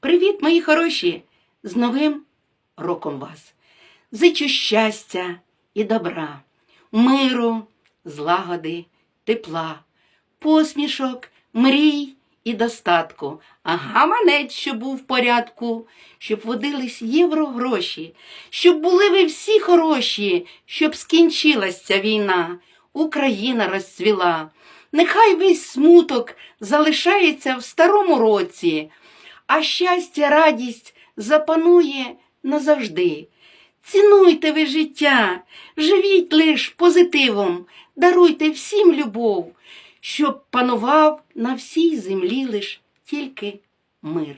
Привіт, мої хороші! З Новим роком вас! Зичу щастя і добра, миру, злагоди, тепла, посмішок, мрій і достатку, а гаманець, щоб був в порядку, щоб водились євро гроші, щоб були ви всі хороші, щоб скінчилась ця війна, Україна розцвіла. Нехай весь смуток залишається в старому році, а щастя, радість запанує назавжди. Цінуйте ви життя, живіть лиш позитивом, даруйте всім любов, щоб панував на всій землі лиш тільки мир.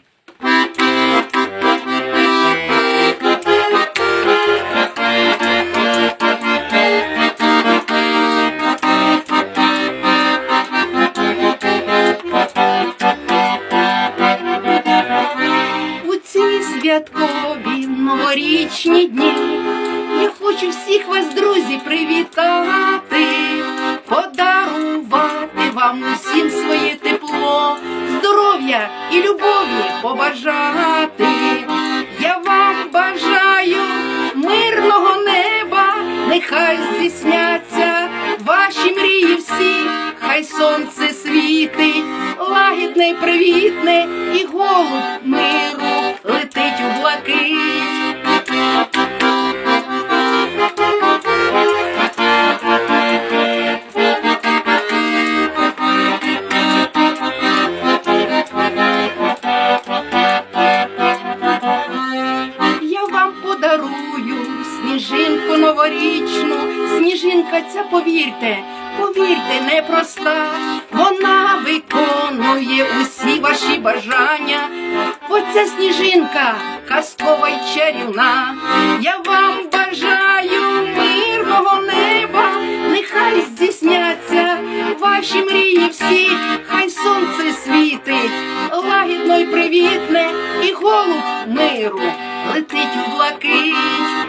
Новорічні дні я хочу всіх вас, друзі, привітати, подарувати вам усім своє тепло, здоров'я і любові побажати. Я вам бажаю мирного неба, нехай здійсняться ваші мрії всі, хай сонце світить, лагідне привітне, і голуб миру летить у блакить. Новорічну, сніжинка ця, повірте, повірте, непроста. Вона виконує усі ваші бажання. Оця сніжинка казкова й чарівна. Я вам бажаю мирного неба, нехай здійсняться ваші мрії всі, хай сонце світить, лагідно й привітне, і голуб миру летить у блакить.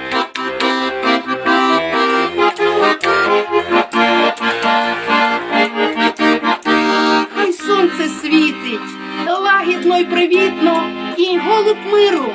Й привітно, і голуб миру